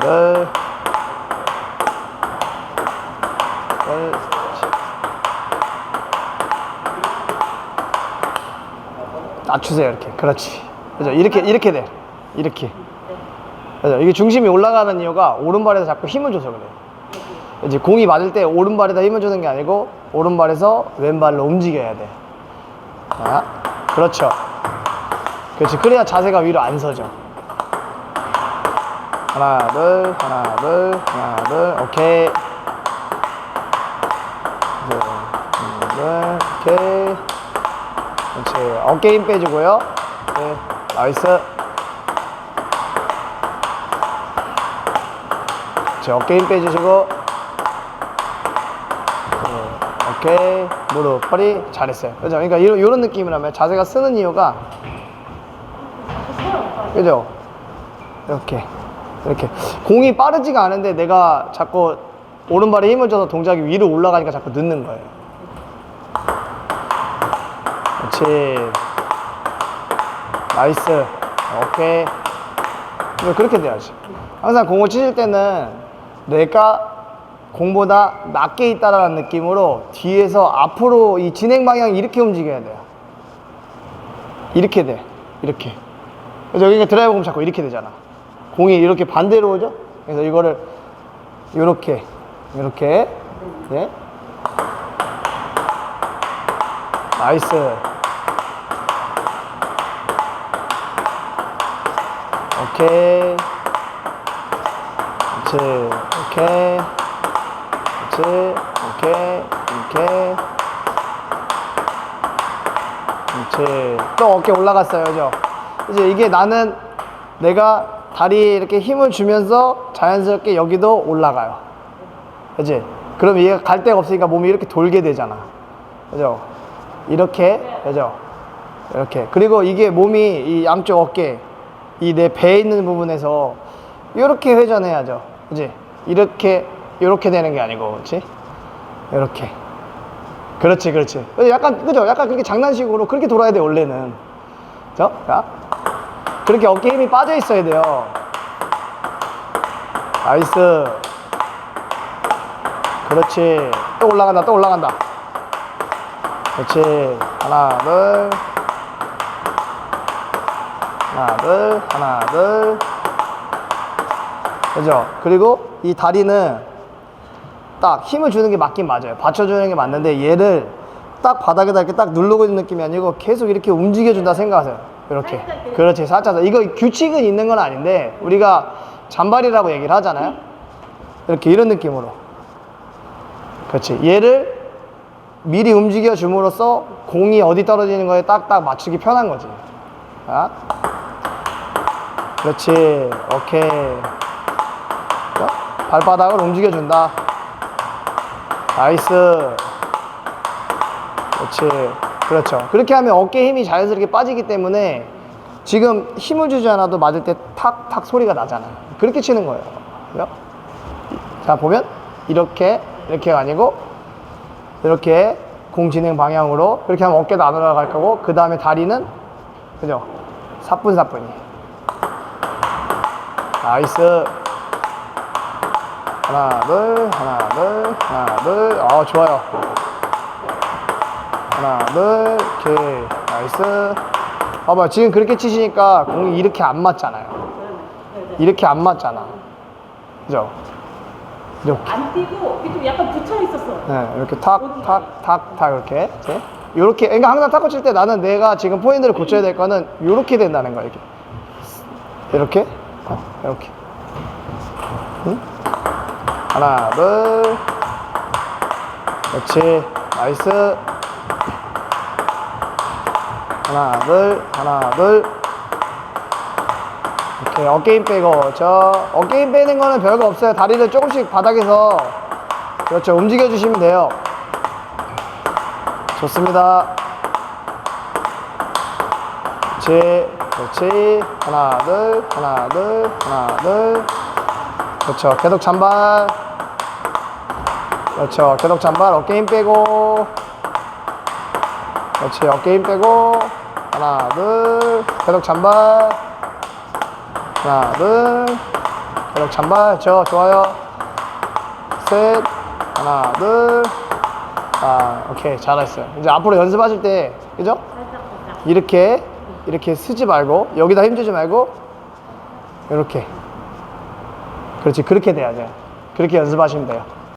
둘. 둘. 낮추세요 이렇게. 그렇지. 그죠? 이렇게 이렇게 돼. 이렇게. 그죠? 이게 중심이 올라가는 이유가 오른발에서 자꾸 힘을 줘서 그래요. 이제 공이 맞을 때 오른발에다 힘을 주는 게 아니고 오른발에서 왼발로 움직여야 돼. 자, 그렇죠. 그렇지. 그래야 자세가 위로 안 서죠 하나 둘 하나 둘 하나 둘 오케이. 둘, 둘 오케이 그렇지. 어깨 힘 빼주고요. 네 나이스. 그렇지 어깨 힘 빼주시고. 네, 오케이. 무릎 허리 잘했어요. 그죠? 그러니까 이런, 이런 느낌이라면 자세가 쓰는 이유가 그죠? 이렇게 이렇게 공이 빠르지가 않은데 내가 자꾸 오른발에 힘을 줘서 동작이 위로 올라가니까 자꾸 늦는 거예요. 그렇지. 나이스. 오케이. 그렇게 돼야지. 항상 공을 치실 때는 내가 공보다 낮게 있다라는 느낌으로 뒤에서 앞으로 이 진행 방향이 이렇게 움직여야 돼요. 이렇게 돼. 이렇게. 그래서 여기가 드라이버 공 잡고 이렇게 되잖아 공이 이렇게 반대로 오죠? 그래서 이거를 이렇게 이렇게. 네 나이스. 오케이. 그렇지. 오케이. 그렇지. 오케이. 오케이. 그렇지. 또 어깨 올라갔어요. 그죠? 이제 이게 나는 내가 다리에 이렇게 힘을 주면서 자연스럽게 여기도 올라가요. 그지? 그럼 얘가 갈 데가 없으니까 몸이 이렇게 돌게 되잖아. 그죠? 이렇게 그죠? 이렇게. 그리고 이게 몸이 이 양쪽 어깨 이 내 배에 있는 부분에서 이렇게 회전해야죠. 그지? 이렇게 이렇게 되는 게 아니고 그렇지 이렇게. 그렇지 그렇지. 약간 그죠? 약간 그렇게 장난식으로 그렇게 돌아야 돼 원래는. 저 자. 그렇게 어깨 힘이 빠져 있어야 돼요. 나이스. 그렇지. 또 올라간다 또 올라간다. 그렇지. 하나 둘. 하나 둘. 하나 둘. 그죠? 그리고 이 다리는 딱 힘을 주는 게 맞긴 맞아요. 받쳐주는 게 맞는데 얘를 딱 바닥에다 이렇게 딱 누르고 있는 느낌이 아니고 계속 이렇게 움직여준다 생각하세요 이렇게. 그렇지. 살짝 이거 규칙은 있는 건 아닌데 우리가 잔발이라고 얘기를 하잖아요. 이렇게 이런 느낌으로. 그렇지. 얘를 미리 움직여 줌으로써 공이 어디 떨어지는 거에 딱딱 맞추기 편한 거지. 자. 그렇지. 오케이. 자, 발바닥을 움직여 준다. 나이스. 그렇지 그렇죠. 그렇게 하면 어깨 힘이 자연스럽게 빠지기 때문에 지금 힘을 주지 않아도 맞을 때 탁탁 소리가 나잖아요. 그렇게 치는 거예요? 자 보면 이렇게 이렇게가 아니고 이렇게 공 진행 방향으로 그렇게 하면 어깨도 안 올라갈 거고 그 다음에 다리는 그죠? 사뿐사뿐히 나이스. 하나 둘 하나 둘 하나 둘어 좋아요 하나 둘 오케이 나이스 봐봐 지금 그렇게 치시니까 공이 이렇게 안 맞잖아요 이렇게 안 맞잖아 그죠 이렇게 안 뛰고 이렇게 좀 약간 붙여 있었어. 네, 이렇게 탁, 탁, 탁, 탁 이렇게. 이제 이렇게. 그러니까 항상 탁구 칠때 나는 내가 지금 포인트를 고쳐야 될 거는 이렇게 된다는 거야, 이렇게. 이렇게. 어, 이렇게. 응? 하나, 둘. 그렇지. 나이스. 하나, 둘, 하나, 둘. 오케이, 어깨 힘 빼고. 저, 어깨 힘 빼는 거는 별거 없어요. 다리를 조금씩 바닥에서 그렇죠. 움직여 주시면 돼요. 좋습니다. 그렇지. 그렇지. 하나, 둘, 하나, 둘, 하나, 둘. 그렇죠. 계속 잔발. 그렇죠. 계속 잔발. 어깨 힘 빼고. 그렇지. 어깨 힘 빼고. 하나, 둘. 계속 잔발. 하나, 둘. 계속 잔발. 저, 좋아요. 셋. 하나, 둘. 아, 오케이. 잘했어요. 이제 앞으로 연습하실 때, 그죠? 이렇게, 이렇게 쓰지 말고, 여기다 힘주지 말고, 이렇게. 그렇지. 그렇게 돼야 돼요. 그렇게 연습하시면 돼요.